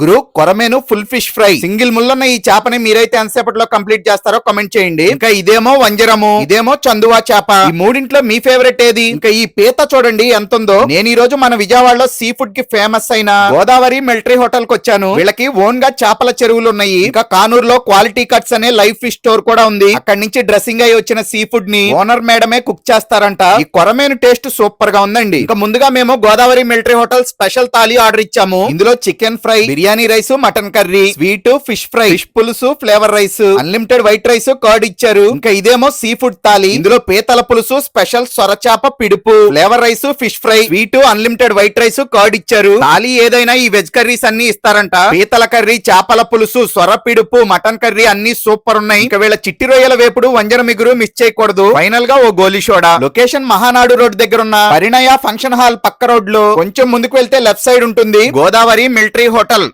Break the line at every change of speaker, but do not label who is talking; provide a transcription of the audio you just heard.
గురు కొరమేను full fish fry. Single ముళ్ళన్న ఈ చేపని మీరైతే ఎంతసేపట్లో కంప్లీట్ చేస్తారో కమెంట్ చేయండి. ఇంకా ఇదేమో వంజరము ఇదేమో చందువా చేప. ఈ మూడింట్లో మీ ఫేవరెట్ ఏది? ఇంకా ఈ పీత చూడండి ఎంత ఉందో నేను ఈ రోజు మన విజయవాడలో సీ ఫుడ్కి ఫేమస్ అయిన గోదావరి మిలిటరీ హోటల్కి వచ్చాను. వీళ్ళకి ఓన్గా చేపల చెరువులు ఉన్నాయి. ఇంకా కానూరులో క్వాలిటీ కట్స్ అనే లైఫ్ ఫిష్ స్టోర్ కూడా ఉంది. అక్కడి నుంచి డ్రెస్సింగ్ అయి వచ్చిన సీ ఫుడ్ని ఓనర్ మేడమే కుక్ చేస్తారంట. ఈ కొరమేను టేస్ట్ సూపర్గా ఉందండి. ఇంకా ముందుగా మేము Godavari military hotel special thali order ఇచ్చాము. ఇందులో chicken fry biryani biryani rice mutton curry sweet fish fry fish పులుసు flavour rice unlimited white rice curd ఇచ్చారు. ఇంకా ఇదేమో సీ ఫుడ్ తాలి. ఇందులో పీతల పులుసు స్పెషల్ సొరచాప పిడుపు flavour rice fish fry sweet unlimited white rice curd ఇచ్చారు. తాలి ఏదైనా ఈ వెజ్ కర్రీస్ అన్ని ఇస్తారంట. పీతల కర్రీ చేపల పులుసు సొర పిడుపు మటన్ కర్రీ అన్ని సూపర్ ఉన్నాయి. ఇంకా వీళ్ళ చిట్టి రొయ్యల వేపుడు వంజన మిగురు మిస్ చేయకూడదు. ఫైనల్గా ఓ గోలీ లొకేషన్ మహానాడు రోడ్ దగ్గర ఉన్న పరిణయ ఫంక్షన్ హాల్ పక్క రోడ్లో కొంచెం ముందుకు వెళ్తే లెఫ్ట్ సైడ్ ఉంటుంది. Godavari military hotel.